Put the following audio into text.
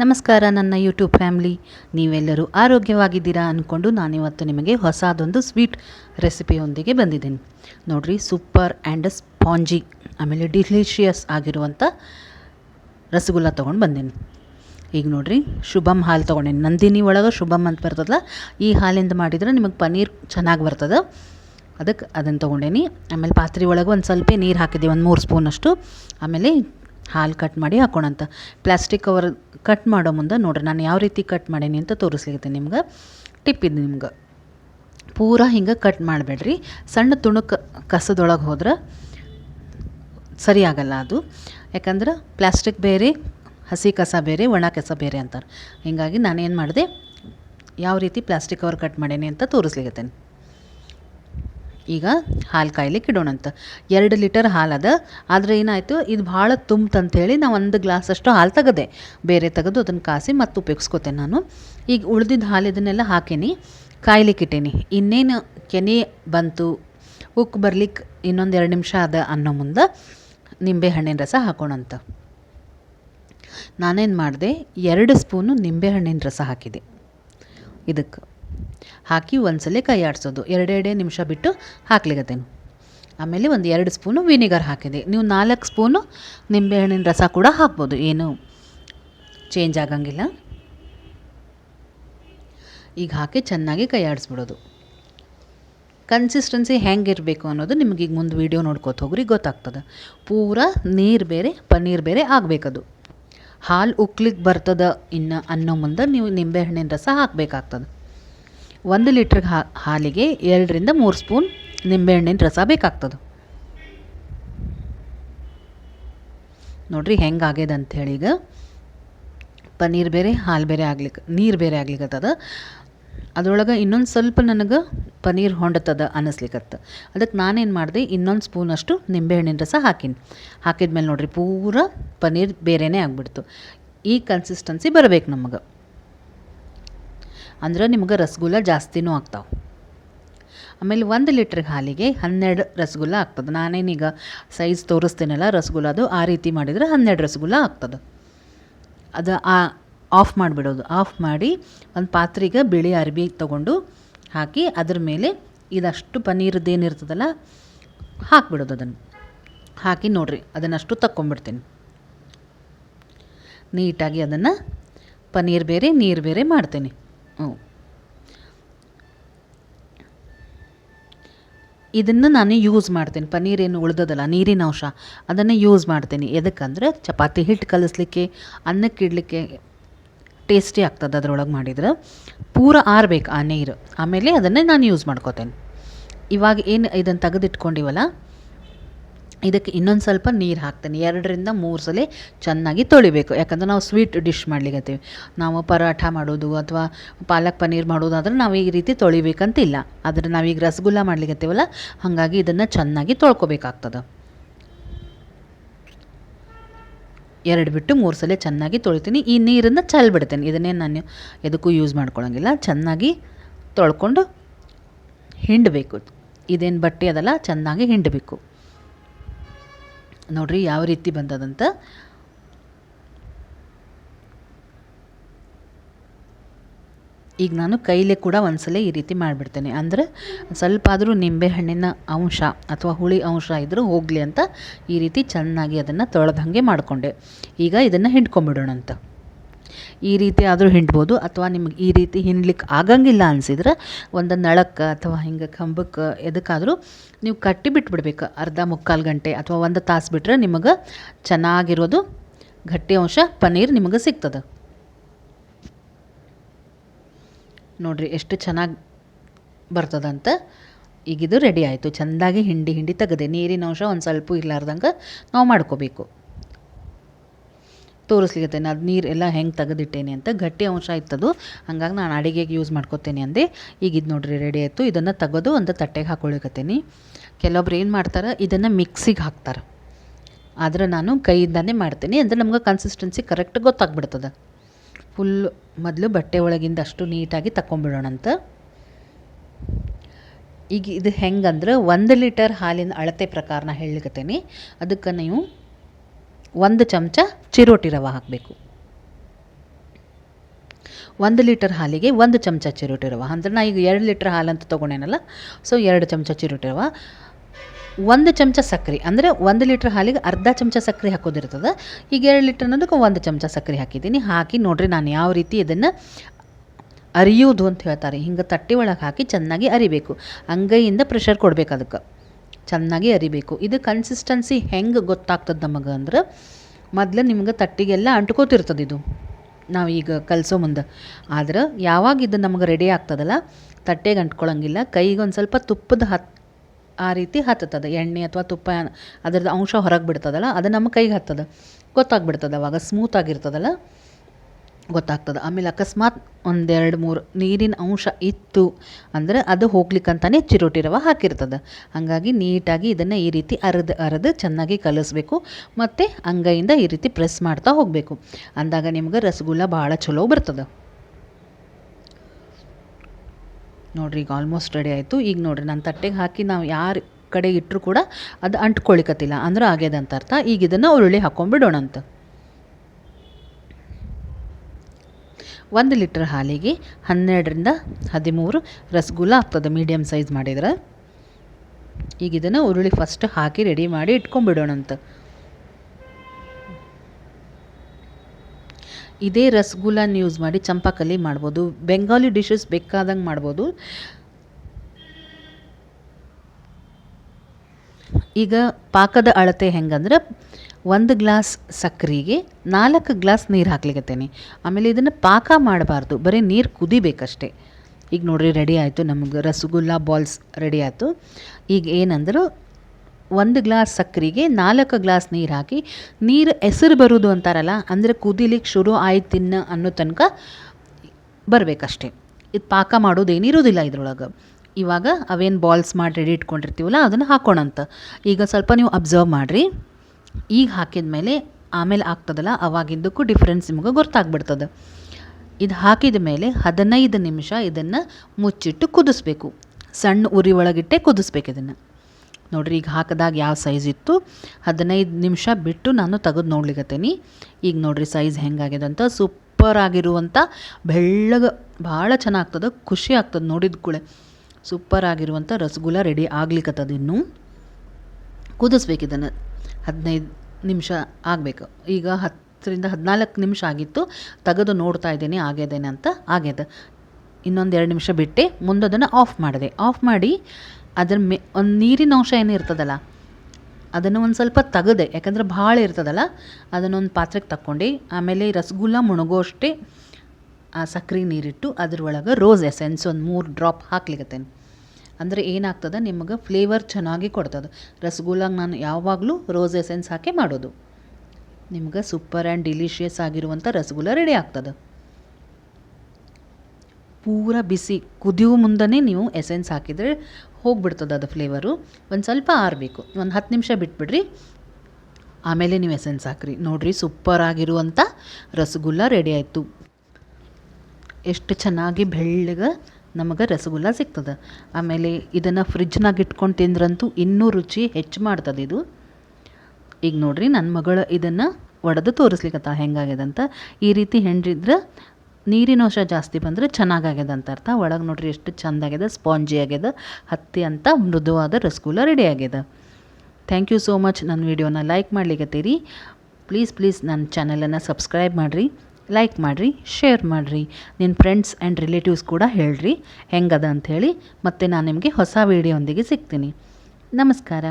ನಮಸ್ಕಾರ, ನನ್ನ YouTube family. ನೀವೆಲ್ಲರೂ ಆರೋಗ್ಯವಾಗಿದ್ದೀರಾ ಅಂದ್ಕೊಂಡು ನಾನಿವತ್ತು ನಿಮಗೆ ಹೊಸದೊಂದು ಸ್ವೀಟ್ ರೆಸಿಪಿಯೊಂದಿಗೆ ಬಂದಿದ್ದೀನಿ. ನೋಡಿರಿ, ಸೂಪರ್ ಆ್ಯಂಡ್ ಸ್ಪಾಂಜಿ, ಆಮೇಲೆ ಡಿಲಿಷಿಯಸ್ ಆಗಿರುವಂಥ ರಸಗುಲ್ಲ ತೊಗೊಂಡು ಬಂದೀನಿ. ಈಗ ನೋಡಿರಿ ಶುಭಮ್ ಹಾಲು ತೊಗೊಂಡೇನಿ. ನಂದಿನಿ ಒಳಗೆ ಶುಭಮ್ ಅಂತ ಬರ್ತದಲ್ಲ, ಈ ಹಾಲಿಂದ ಮಾಡಿದ್ರೆ ನಿಮಗೆ ಪನ್ನೀರ್ ಚೆನ್ನಾಗಿ ಬರ್ತದೆ. ಅದಕ್ಕೆ ಅದನ್ನು ತೊಗೊಂಡೇನಿ. ಆಮೇಲೆ ಪಾತ್ರೆ ಒಳಗೆ ಒಂದು ಸ್ವಲ್ಪ ನೀರು ಹಾಕಿದ್ದೆ ಒಂದು ಮೂರು ಸ್ಪೂನಷ್ಟು. ಆಮೇಲೆ ಹಾಲು ಕಟ್ ಮಾಡಿ ಹಾಕೋಣಂತ. ಪ್ಲಾಸ್ಟಿಕ್ ಕವರ್ ಕಟ್ ಮಾಡೋ ಮುಂದೆ ನೋಡ್ರಿ, ನಾನು ಯಾವ ರೀತಿ ಕಟ್ ಮಾಡೀನಿ ಅಂತ ತೋರಿಸ್ಲಿಕ್ಕೆ ನಿಮ್ಗೆ. ಟಿಪ್ ಇದು ನಿಮ್ಗೆ. ಪೂರ ಹಿಂಗೆ ಕಟ್ ಮಾಡಬೇಡ್ರಿ. ಸಣ್ಣ ತುಣುಕು ಕಸದೊಳಗೆ ಹೋದ್ರೆ ಸರಿ ಆಗಲ್ಲ ಅದು. ಯಾಕಂದ್ರೆ ಪ್ಲಾಸ್ಟಿಕ್ ಬೇರೆ, ಹಸಿ ಕಸ ಬೇರೆ, ಒಣ ಕಸ ಬೇರೆ ಅಂತಾರೆ. ಹೀಗಾಗಿ ನಾನೇನು ಮಾಡಿದೆ, ಯಾವ ರೀತಿ ಪ್ಲಾಸ್ಟಿಕ್ ಕವರ್ ಕಟ್ ಮಾಡೀನಿ ಅಂತ ತೋರಿಸ್ಲಿಕ್ಕತ್ತೇನೆ ಈಗ ಹಾಲು ಕಾಯ್ಲಿಕ್ಕೆ ಇಡೋಣಂತ. ಎರಡು ಲೀಟರ್ ಹಾಲು ಅದ. ಆದರೆ ಏನಾಯಿತು? ಇದು ಭಾಳ ತುಂಬ್ತಂಥೇಳಿ ನಾ ಒಂದು ಗ್ಲಾಸಷ್ಟು ಹಾಲು ತೆಗೆದೆ. ಬೇರೆ ತೆಗೆದು ಅದನ್ನು ಕಾಸಿ ಮತ್ತೆ ಉಪಯೋಗಿಸ್ಕೋತೇನೆ ನಾನು. ಈಗ ಉಳ್ದಿದ್ದ ಹಾಲು ಇದನ್ನೆಲ್ಲ ಹಾಕೀನಿ. ಕಾಯ್ಲಿಕ್ಕೆ ಇಟ್ಟೀನಿ. ಇನ್ನೇನು ಕೆನೆ ಬಂತು ಉಕ್ಕು ಬರ್ಲಿಕ್ಕೆ ಇನ್ನೊಂದು ಎರಡು ನಿಮಿಷ ಅದ ಅನ್ನೋ ಮುಂದೆ ನಿಂಬೆ ಹಣ್ಣಿನ ರಸ ಹಾಕೋಣಂತ. ನಾನೇನು ಮಾಡಿದೆ? ಎರಡು ಸ್ಪೂನು ನಿಂಬೆಹಣ್ಣಿನ ರಸ ಹಾಕಿದೆ. ಇದಕ್ಕೆ ಹಾಕಿ ಒಂದ್ಸಲ ಕೈ ಆಡಿಸೋದು ಎರಡೆರಡೇ ನಿಮಿಷ ಬಿಟ್ಟು ಹಾಕ್ಲಿಕ್ಕತ್ತೇನೆ ಆಮೇಲೆ ಒಂದು ಎರಡು ಸ್ಪೂನು ವಿನಿಗರ್ ಹಾಕಿದೆ. ನೀವು ನಾಲ್ಕು ಸ್ಪೂನು ನಿಂಬೆಹಣ್ಣಿನ ರಸ ಕೂಡ ಹಾಕ್ಬೋದು. ಏನು ಚೇಂಜ್ ಆಗಂಗಿಲ್ಲ. ಈಗ ಹಾಕಿ ಚೆನ್ನಾಗಿ ಕೈ ಆಡಿಸ್ಬಿಡೋದು ಕನ್ಸಿಸ್ಟೆನ್ಸಿ ಹೆಂಗಿರಬೇಕು ಅನ್ನೋದು ನಿಮಗೆ ಈಗ ಮುಂದೆ ವೀಡಿಯೋ ನೋಡ್ಕೋತ ಹೋಗ್ರಿ, ಗೊತ್ತಾಗ್ತದೆ. ಪೂರ ನೀರು ಬೇರೆ, ಪನ್ನೀರ್ ಬೇರೆ ಆಗಬೇಕದು. ಹಾಲು ಉಕ್ಲಿಕ್ಕೆ ಬರ್ತದ ಇನ್ನು ಅನ್ನೋ ಮುಂದೆ ನೀವು ನಿಂಬೆಹಣ್ಣಿನ ರಸ ಹಾಕಬೇಕಾಗ್ತದೆ. ಒಂದು ಲೀಟ್ರ್ ಹಾಲಿಗೆ ಎರಡರಿಂದ ಮೂರು ಸ್ಪೂನ್ ನಿಂಬೆಹಣ್ಣಿನ ರಸ ಬೇಕಾಗ್ತದೆ. ನೋಡ್ರಿ ಹೆಂಗೆ ಆಗ್ಯದ ಅಂಥೇಳಿ ಈಗ. ಪನ್ನೀರ್ ಬೇರೆ, ಹಾಲು ಬೇರೆ ಆಗ್ಲಿಕ್ಕೆ ನೀರು ಬೇರೆ ಆಗ್ಲಿಕ್ಕತ್ತದ ಅದರೊಳಗೆ ಇನ್ನೊಂದು ಸ್ವಲ್ಪ ನನಗೆ ಪನ್ನೀರ್ ಹೊಂಡತದ ಅನ್ನಿಸ್ಲಿಕ್ಕತ್ತ ಅದಕ್ಕೆ ನಾನೇನು ಮಾಡಿದೆ, ಇನ್ನೊಂದು ಸ್ಪೂನಷ್ಟು ನಿಂಬೆಹಣ್ಣಿನ ರಸ ಹಾಕೀನಿ. ಹಾಕಿದ್ಮೇಲೆ ನೋಡ್ರಿ ಪೂರ ಪನ್ನೀರ್ ಬೇರೆನೇ ಆಗಿಬಿಡ್ತು. ಈ ಕನ್ಸಿಸ್ಟೆನ್ಸಿ ಬರಬೇಕು ನಮಗೆ. ಅಂದ್ರೆ ನಿಮ್ಗೆ ರಸಗುಲ್ಲ ಜಾಸ್ತಿನೂ ಆಗ್ತಾವೆ. ಆಮೇಲೆ ಒಂದು ಲೀಟ್ರ್ ಹಾಲಿಗೆ ಹನ್ನೆರಡು ರಸಗುಲ್ಲ ಆಗ್ತದೆ. ನಾನೇನೀಗ ಸೈಜ್ ತೋರಿಸ್ತೀನಲ್ಲ ರಸಗುಲ್ಲದು ಆ ರೀತಿ ಮಾಡಿದರೆ ಹನ್ನೆರಡು ರಸಗುಲ್ಲ ಆಗ್ತದೆ. ಅದು ಆ ಆಫ್ ಮಾಡಿಬಿಡೋದು. ಆಫ್ ಮಾಡಿ ಒಂದು ಪಾತ್ರೆಗೆ ಬಿಳಿ ಅರ್ಬಿ ತೊಗೊಂಡು ಹಾಕಿ ಅದ್ರ ಮೇಲೆ ಇದಷ್ಟು ಪನ್ನೀರದ್ದೇನಿರ್ತದಲ್ಲ ಹಾಕ್ಬಿಡೋದು ಅದನ್ನು. ಹಾಕಿ ನೋಡಿರಿ, ಅದನ್ನಷ್ಟು ತಕ್ಕೊಂಬಿಡ್ತೀನಿ ನೀಟಾಗಿ ಅದನ್ನು ಪನ್ನೀರ್ ಬೇರೆ, ನೀರು ಬೇರೆ ಮಾಡ್ತೀನಿ. ಇದನ್ನು ನಾನು ಯೂಸ್ ಮಾಡ್ತೀನಿ. ಪನ್ನೀರ್ ಏನು ಉಳ್ದದಲ್ಲ, ನೀರಿನ ಅಂಶ. ಅದನ್ನು ಯೂಸ್ ಮಾಡ್ತೀನಿ. ಎದಕ್ಕಂದ್ರೆ ಚಪಾತಿ ಹಿಟ್ಟು ಕಲಿಸ್ಲಿಕ್ಕೆ, ಅನ್ನಕ್ಕೆ ಇಡಲಿಕ್ಕೆ ಟೇಸ್ಟಿ ಆಗ್ತದೆ ಅದರೊಳಗೆ ಮಾಡಿದ್ರೆ. ಪೂರ ಆರ್ಬೇಕು ಆ ನೀರು. ಆಮೇಲೆ ಅದನ್ನೇ ನಾನು ಯೂಸ್ ಮಾಡ್ಕೋತೇನೆ. ಇವಾಗ ಏನು ಇದನ್ನು ತೆಗೆದಿಟ್ಕೊಂಡಿವಲ್ಲ ಇದಕ್ಕೆ ಇನ್ನೊಂದು ಸ್ವಲ್ಪ ನೀರು ಹಾಕ್ತೇನೆ. ಎರಡರಿಂದ ಮೂರು ಸಲ ಚೆನ್ನಾಗಿ ತೊಳಿಬೇಕು. ಯಾಕಂದ್ರೆ ನಾವು ಸ್ವೀಟ್ ಡಿಶ್ ಮಾಡ್ಲಿಕ್ಕತ್ತೀವಿ ನಾವು ಪರಾಠ ಮಾಡೋದು ಅಥವಾ ಪಾಲಕ್ ಪನ್ನೀರ್ ಮಾಡೋದಾದ್ರೆ ನಾವು ಈ ರೀತಿ ತೊಳಿಬೇಕಂತಿಲ್ಲ. ಆದರೆ ನಾವೀಗ ರಸಗುಲ್ಲ ಮಾಡ್ಲಿಕ್ಕತ್ತೀವಲ್ಲ ಹಾಗಾಗಿ ಇದನ್ನು ಚೆನ್ನಾಗಿ ತೊಳ್ಕೊಬೇಕಾಗ್ತದೆ. ಎರಡು ಬಿಟ್ಟು ಮೂರು ಸಲ ಚೆನ್ನಾಗಿ ತೊಳಿತೀನಿ. ಈ ನೀರನ್ನು ಚೆಲ್ಬಿಡ್ತೇನೆ. ಇದನ್ನೇ ನಾನು ಎದಕ್ಕೂ ಯೂಸ್ ಮಾಡ್ಕೊಳ್ಳೋಂಗಿಲ್ಲ ಚೆನ್ನಾಗಿ ತೊಳ್ಕೊಂಡು ಹಿಂಡಬೇಕು. ಇದೇನು ಬಟ್ಟೆ ಅದಲ್ಲ, ಚೆನ್ನಾಗಿ ಹಿಂಡಬೇಕು. ನೋಡ್ರಿ ಯಾವ ರೀತಿ ಬಂದದಂತ. ಈಗ ನಾನು ಕೈಲೇ ಕೂಡ ಒಂದ್ಸಲ ಈ ರೀತಿ ಮಾಡಿಬಿಡ್ತೇನೆ. ಅಂದರೆ ಸ್ವಲ್ಪ ಆದರೂ ನಿಂಬೆಹಣ್ಣಿನ ಅಂಶ ಅಥವಾ ಹುಳಿ ಅಂಶ ಇದ್ದರೂ ಹೋಗಲಿ ಅಂತ ಈ ರೀತಿ ಚೆನ್ನಾಗಿ ಅದನ್ನು ತೊಳೆದಂಗೆ ಮಾಡಿಕೊಂಡೆ. ಈಗ ಇದನ್ನು ಹಿಂಡ್ಕೊಂಬಿಡೋಣಂತ. ಈ ರೀತಿ ಆದರೂ ಹಿಂಡ್ಬೋದು ಅಥವಾ ನಿಮ್ಗೆ ಈ ರೀತಿ ಹಿಂಡ್ಲಿಕ್ಕೆ ಆಗಂಗಿಲ್ಲ ಅನಿಸಿದ್ರೆ ಒಂದು ನಳಕ್ಕೆ ಅಥವಾ ಹಿಂಗೆ ಕಂಬಕ್ಕೆ ಎದಕ್ಕಾದರೂ ನೀವು ಕಟ್ಟಿ ಬಿಟ್ಬಿಡ್ಬೇಕು ಅರ್ಧ ಮುಕ್ಕಾಲು ಗಂಟೆ ಅಥವಾ ಒಂದು ತಾಸು ಬಿಟ್ಟರೆ ನಿಮಗೆ ಚೆನ್ನಾಗಿರೋದು ಗಟ್ಟಿ ಅಂಶ ಪನ್ನೀರ್ ನಿಮಗೆ ಸಿಗ್ತದೆ. ನೋಡಿರಿ ಎಷ್ಟು ಚೆನ್ನಾಗಿ ಬರ್ತದಂತ. ಈಗಿದು ರೆಡಿ ಆಯಿತು. ಚೆಂದಾಗಿ ಹಿಂಡಿ ಹಿಂಡಿ ತೆಗೆದೆ ನೀರಿನ ಅಂಶ ಒಂದು ಸ್ವಲ್ಪ ಇರ್ಲಾರ್ದಂಗೆ ನಾವು ಮಾಡ್ಕೋಬೇಕು. ತೋರಿಸ್ಲಿಕ್ಕೆ ಅದು ನೀರು ಎಲ್ಲ ಹೆಂಗೆ ತೆಗೆದಿಟ್ಟೇನೆ ಅಂತ ಗಟ್ಟಿ ಅಂಶ ಇತ್ತದು. ಹಂಗಾಗಿ ನಾನು ಅಡಿಗೆಗೆ ಯೂಸ್ ಮಾಡ್ಕೊತೇನೆ ಅಂದೆ. ಈಗ ಇದು ನೋಡ್ರಿ ರೆಡಿ ಆಯಿತು. ಇದನ್ನು ತೆಗೆದು ಒಂದು ತಟ್ಟೆಗೆ ಹಾಕೊಳ್ಳಿಕತ್ತೀನಿ ಕೆಲವೊಬ್ರು ಏನು ಮಾಡ್ತಾರೆ, ಇದನ್ನು ಮಿಕ್ಸಿಗೆ ಹಾಕ್ತಾರೆ. ಆದರೆ ನಾನು ಕೈಯಿಂದನೇ ಮಾಡ್ತೀನಿ. ಅಂದರೆ ನಮ್ಗೆ ಕನ್ಸಿಸ್ಟೆನ್ಸಿ ಕರೆಕ್ಟ್ ಗೊತ್ತಾಗ್ಬಿಡ್ತದೆ. ಫುಲ್ ಮೊದಲು ಬಟ್ಟೆ ಒಳಗಿಂದ ಅಷ್ಟು ನೀಟಾಗಿ ತಗೊಂಬಿಡೋಣಂತ ಈಗ ಇದು ಹೆಂಗಂದ್ರೆ ಒಂದು ಲೀಟರ್ ಹಾಲಿನ ಅಳತೆ ಪ್ರಕಾರ ನಾ ಹೇಳಲಿಕತ್ತೇನೆ. ಅದಕ್ಕೆ ನೀವು ಒಂದು ಚಮಚ ಚಿರೋಟಿ ರವೆ ಹಾಕಬೇಕು. ಒಂದು ಲೀಟರ್ ಹಾಲಿಗೆ ಒಂದು ಚಮಚ ಚಿರೋಟಿ ರವ. ಅಂದ್ರೆ ನಾ ಈಗ ಎರಡು ಲೀಟ್ರ್ ಹಾಲು ಅಂತ ತೊಗೊಂಡೇನಲ್ಲ ಸೊ ಎರಡು ಚಮಚ ಚಿರೋಟಿ ರವ. ಒಂದು ಚಮಚ ಸಕ್ಕರೆ, ಅಂದರೆ ಒಂದು ಲೀಟ್ರ್ ಹಾಲಿಗೆ ಅರ್ಧ ಚಮಚ ಸಕ್ಕರೆ ಹಾಕೋದಿರ್ತದೆ. ಈಗ ಎರಡು ಲೀಟ್ರ್ ಅನ್ನೋದಕ್ಕೆ ಒಂದು ಚಮಚ ಸಕ್ಕರೆ ಹಾಕಿದ್ದೀನಿ. ಹಾಕಿ ನೋಡಿರಿ ನಾನು ಯಾವ ರೀತಿ ಇದನ್ನು ಅರಿಯೋದು ಅಂತ ಹೇಳ್ತಾರೆ. ಹಿಂಗೆ ತಟ್ಟೆ ಒಳಗೆ ಹಾಕಿ ಚೆನ್ನಾಗಿ ಅರಿಬೇಕು. ಅಂಗೈಯಿಂದ ಪ್ರೆಷರ್ ಕೊಡಬೇಕು ಅದಕ್ಕೆ. ಚೆನ್ನಾಗಿ ಅರಿಬೇಕು. ಇದು ಕನ್ಸಿಸ್ಟೆನ್ಸಿ ಹೆಂಗೆ ಗೊತ್ತಾಗ್ತದೆ ನಮಗೆ ಅಂದ್ರೆ, ಮೊದ್ಲು ನಿಮ್ಗೆ ತಟ್ಟಿಗೆಲ್ಲ ಅಂಟ್ಕೋತಿರ್ತದೆ ಇದು. ಈಗ ಕಲಸೋ ಮುಂದೆ. ಆದ್ರೆ ಯಾವಾಗ ಇದು ನಮಗೆ ರೆಡಿ ಆಗ್ತದಲ್ಲ, ತಟ್ಟೆಗೆ ಅಂಟ್ಕೊಳಂಗಿಲ್ಲ, ಕೈಗೆ ಒಂದು ಸ್ವಲ್ಪ ತುಪ್ಪದ ಹತ್, ಆ ರೀತಿ ಹತ್ತದ ಎಣ್ಣೆ ಅಥವಾ ತುಪ್ಪ ಅದ್ರದ್ದು ಅಂಶ ಹೊರಗೆ ಬಿಡ್ತದಲ್ಲ, ಅದು ನಮ್ಮ ಕೈಗೆ ಹತ್ತದ. ಗೊತ್ತಾಗ್ಬಿಡ್ತದೆ ಅವಾಗ ಸ್ಮೂತ್ ಆಗಿರ್ತದಲ್ಲ? ಗೊತ್ತಾಗ್ತದೆ. ಆಮೇಲೆ ಅಕಸ್ಮಾತ್ ಒಂದೆರಡು ಮೂರು ನೀರಿನ ಅಂಶ ಇತ್ತು ಅಂದರೆ ಅದು ಹೋಗ್ಲಿಕ್ಕಂತಾನೆ ಚಿರೋಟಿ ರವೆ ಹಾಕಿರ್ತದೆ. ಹಾಗಾಗಿ ನೀಟಾಗಿ ಇದನ್ನು ಈ ರೀತಿ ಅರೆದು ಅರೆದು ಚೆನ್ನಾಗಿ ಕಲಿಸ್ಬೇಕು. ಮತ್ತು ಅಂಗೈಯಿಂದ ಈ ರೀತಿ ಪ್ರೆಸ್ ಮಾಡ್ತಾ ಹೋಗಬೇಕು. ಅಂದಾಗ ನಿಮ್ಗೆ ರಸಗುಲ್ಲ ಭಾಳ ಚಲೋ ಬರ್ತದೆ. ನೋಡ್ರಿ ಈಗ ಆಲ್ಮೋಸ್ಟ್ ರೆಡಿ ಆಯಿತು. ಈಗ ನೋಡಿರಿ ನನ್ನ ತಟ್ಟೆಗೆ ಹಾಕಿ ನಾವು ಯಾರು ಕಡೆ ಇಟ್ಟರು ಕೂಡ ಅದು ಅಂಟ್ಕೊಳಿಕತ್ತಿಲ್ಲ. ಅಂದ್ರೆ ಆಗ್ಯದಂತ ಅರ್ಥ. ಈಗ ಇದನ್ನು ಉರುಳಿ ಹಾಕೊಂಡ್ಬಿಡೋಣಂತ ಒಂದು ಲೀಟ್ರ್ ಹಾಲಿಗೆ ಹನ್ನೆರಡರಿಂದ ಹದಿಮೂರು ರಸಗುಲ್ಲ ಆಗ್ತದೆ ಮೀಡಿಯಮ್ ಸೈಜ್ ಮಾಡಿದ್ರೆ. ಈಗ ಇದನ್ನು ಉರುಳಿ ಫಸ್ಟ್ ಹಾಕಿ ರೆಡಿ ಮಾಡಿ ಇಟ್ಕೊಂಡ್ಬಿಡೋಣಂತ ಇದೇ ರಸಗುಲ್ಲನ ಯೂಸ್ ಮಾಡಿ ಚಂಪಾಕಲಿ ಮಾಡ್ಬೋದು. ಬೆಂಗಾಲಿ ಡಿಶಸ್ ಬೇಕಾದಂಗೆ ಮಾಡ್ಬೋದು. ಈಗ ಪಾಕದ ಅಳತೆ ಹೆಂಗಂದ್ರೆ ಒಂದು ಗ್ಲಾಸ್ ಸಕ್ಕರೆಗೆ ನಾಲ್ಕು ಗ್ಲಾಸ್ ನೀರು ಹಾಕ್ಲಿಕ್ಕತ್ತೇನೆ ಆಮೇಲೆ ಇದನ್ನು ಪಾಕ ಮಾಡಬಾರ್ದು, ಬರೀ ನೀರು ಕುದಿಬೇಕಷ್ಟೇ. ಈಗ ನೋಡಿರಿ ರೆಡಿ ಆಯಿತು. ನಮಗೆ ರಸಗುಲ್ಲ ಬಾಲ್ಸ್ ರೆಡಿ ಆಯಿತು. ಈಗ ಏನಂದ್ರೆ ಒಂದು ಗ್ಲಾಸ್ ಸಕ್ಕರೆಗೆ ನಾಲ್ಕು ಗ್ಲಾಸ್ ನೀರು ಹಾಕಿ, ನೀರು ಹೆಸರು ಬರೋದು ಅಂತಾರಲ್ಲ, ಅಂದರೆ ಕುದಿಲಿಕ್ಕೆ ಶುರು ಆಯ್ತಿನ್ನ ಅನ್ನೋ ತನಕ ಬರಬೇಕಷ್ಟೇ. ಇದು ಪಾಕ ಮಾಡೋದೇನಿರೋದಿಲ್ಲ ಇದ್ರೊಳಗೆ. ಇವಾಗ ಅವೇನು ಬಾಲ್ಸ್ ಮಾಡಿ ರೆಡಿ ಇಟ್ಕೊಂಡಿರ್ತೀವಲ್ಲ, ಅದನ್ನು ಹಾಕೋಣಂತ. ಈಗ ಸ್ವಲ್ಪ ನೀವು ಅಬ್ಸರ್ವ್ ಮಾಡಿರಿ. ಈಗ ಹಾಕಿದ ಮೇಲೆ ಆಮೇಲೆ ಆಗ್ತದಲ್ಲ ಅವಾಗಿದ್ದಕ್ಕೂ ಡಿಫ್ರೆನ್ಸ್ ನಿಮ್ಗೆ ಗೊತ್ತಾಗ್ಬಿಡ್ತದೆ. ಇದು ಹಾಕಿದ ಮೇಲೆ ಹದಿನೈದು ನಿಮಿಷ ಇದನ್ನು ಮುಚ್ಚಿಟ್ಟು ಕುದಿಸ್ಬೇಕು. ಸಣ್ಣ ಉರಿ ಒಳಗಿಟ್ಟೆ ಕುದಿಸ್ಬೇಕು ಇದನ್ನು. ನೋಡಿರಿ, ಈಗ ಹಾಕಿದಾಗ ಯಾವ ಸೈಜ್ ಇತ್ತು? ಹದಿನೈದು ನಿಮಿಷ ಬಿಟ್ಟು ನಾನು ತೆಗೆದು ನೋಡ್ಲಿಕ್ಕತ್ತೀನಿ ಈಗ ನೋಡಿರಿ ಸೈಜ್ ಹೆಂಗಾಗಿದೆ ಅಂತ ಸೂಪರ್ ಆಗಿರುವಂಥ ಬೆಳ್ಳಗೆ, ಭಾಳ ಚೆನ್ನಾಗ್ತದೆ, ಖುಷಿ ಆಗ್ತದೆ ನೋಡಿದ ಕೂಳೆ ಸೂಪರ್ ಆಗಿರುವಂಥ ರಸಗುಲ್ಲ ರೆಡಿ ಆಗ್ಲಿಕ್ಕತ್ತದ ಇನ್ನೂ. ಕುದಿಸ್ಬೇಕು ಇದನ್ನು. ಹದಿನೈದು ನಿಮಿಷ ಆಗಬೇಕು. ಈಗ ಹತ್ತರಿಂದ ಹದಿನಾಲ್ಕು ನಿಮಿಷ ಆಗಿತ್ತು. ತೆಗೆದು ನೋಡ್ತಾ ಇದ್ದೀನಿ ಆಗ್ಯದೇನೆ ಅಂತ. ಆಗ್ಯದ. ಇನ್ನೊಂದು ಎರಡು ನಿಮಿಷ ಬಿಟ್ಟು ಮುಂದೆ ಅದನ್ನು ಆಫ್ ಮಾಡಿದೆ. ಆಫ್ ಮಾಡಿ ಅದರ ಮೇ, ಒಂದು ನೀರಿನ ಅಂಶ ಏನು ಇರ್ತದಲ್ಲ, ಅದನ್ನು ಒಂದು ಸ್ವಲ್ಪ ತೆಗೆದೆ. ಯಾಕಂದ್ರೆ ಭಾಳ ಇರ್ತದಲ್ಲ, ಅದನ್ನೊಂದು ಪಾತ್ರೆಗೆ ತಕ್ಕೊಂಡು, ಆಮೇಲೆ ರಸಗುಲ್ಲ ಮುಣಗೋಷ್ಟೇ ಆ ಸಕ್ರೆ ನೀರಿಟ್ಟು ಅದ್ರೊಳಗೆ ರೋಸ್ ಎಸೆನ್ಸ್ ಒಂದು ಮೂರು ಡ್ರಾಪ್ ಹಾಕ್ಲಿಕತ್ತೇನೆ. ಅಂದರೆ ಏನಾಗ್ತದೆ? ನಿಮಗೆ ಫ್ಲೇವರ್ ಚೆನ್ನಾಗಿ ಕೊಡ್ತದೆ. ರಸಗುಲ್ಲಾಗ ನಾನು ಯಾವಾಗಲೂ ರೋಸ್ ಎಸೆನ್ಸ್ ಹಾಕಿ ಮಾಡೋದು. ನಿಮ್ಗೆ ಸೂಪರ್ ಆ್ಯಂಡ್ ಡಿಲಿಷಿಯಸ್ ಆಗಿರುವಂಥ ರಸಗುಲ್ಲ ರೆಡಿ ಆಗ್ತದೆ. ಪೂರ ಬಿಸಿ ಕುದಿಯುವ ಮುಂದೆ ನೀವು ಎಸೆನ್ಸ್ ಹಾಕಿದರೆ ಹೋಗ್ಬಿಡ್ತದೆ ಅದು ಫ್ಲೇವರು ಒಂದು ಸ್ವಲ್ಪ ಆರಬೇಕು. ಒಂದು ಹತ್ತು ನಿಮಿಷ ಬಿಟ್ಬಿಡ್ರಿ. ಆಮೇಲೆ ನೀವು ಎಸೆನ್ಸ್ ಹಾಕ್ರಿ. ನೋಡಿರಿ ಸೂಪರ್ ಆಗಿರುವಂಥ ರಸಗುಲ್ಲ ರೆಡಿ ಆಯಿತು. ಎಷ್ಟು ಚೆನ್ನಾಗಿ ಬೆಳ್ಳಗೆ ನಮಗೆ ರಸಗುಲ್ಲ ಸಿಗ್ತದೆ. ಆಮೇಲೆ ಇದನ್ನು ಫ್ರಿಜ್ನಾಗ ಇಟ್ಕೊಂಡು ತಿಂದ್ರಂತೂ ಇನ್ನೂ ರುಚಿ ಹೆಚ್ಚು ಮಾಡ್ತದೆ ಇದು. ಈಗ ನೋಡಿರಿ ನನ್ನ ಮಗಳು ಇದನ್ನು ಒಡೆದು ತೋರಿಸ್ಲಿಕ್ಕತ್ತ ಹೆಂಗಾಗ್ಯದ ಅಂತ. ಈ ರೀತಿ ಹೆಂಡ್ರಿದ್ರೆ ನೀರಿನ ಅಂಶ ಜಾಸ್ತಿ ಬಂದರೆ ಚೆನ್ನಾಗಾಗ್ಯದ ಅಂತ ಅರ್ಥ. ಒಳಗೆ ನೋಡ್ರಿ ಎಷ್ಟು ಚೆಂದಾಗ್ಯದ, ಸ್ಪಾಂಜಿ ಆಗ್ಯದ, ಹತ್ತಿ ಅಂತ ಮೃದುವಾದ ರಸಗುಲ್ಲ ರೆಡಿ ಆಗ್ಯದ. ಥ್ಯಾಂಕ್ ಯು ಸೋ ಮಚ್ ನನ್ನ ವಿಡಿಯೋನ ಲೈಕ್ ಮಾಡ್ಲಿಕ್ಕತ್ತೀರಿ ಪ್ಲೀಸ್ ಪ್ಲೀಸ್ ನನ್ನ ಚಾನಲನ್ನು ಸಬ್ಸ್ಕ್ರೈಬ್ ಮಾಡಿರಿ. ಲೈಕ್ ಮಾಡಿರಿ ಶೇರ್ ಮಾಡಿರಿ. ನಿನ್ನ ಫ್ರೆಂಡ್ಸ್ ಆ್ಯಂಡ್ ರಿಲೇಟಿವ್ಸ್ ಕೂಡ ಹೇಳ್ರಿ, ಹೆಂಗದ ಅಂಥೇಳಿ ಮತ್ತು ನಾನು ನಿಮಗೆ ಹೊಸ ವೀಡಿಯೋ ಒಂದಿಗೆ ಸಿಗ್ತೀನಿ. ನಮಸ್ಕಾರ.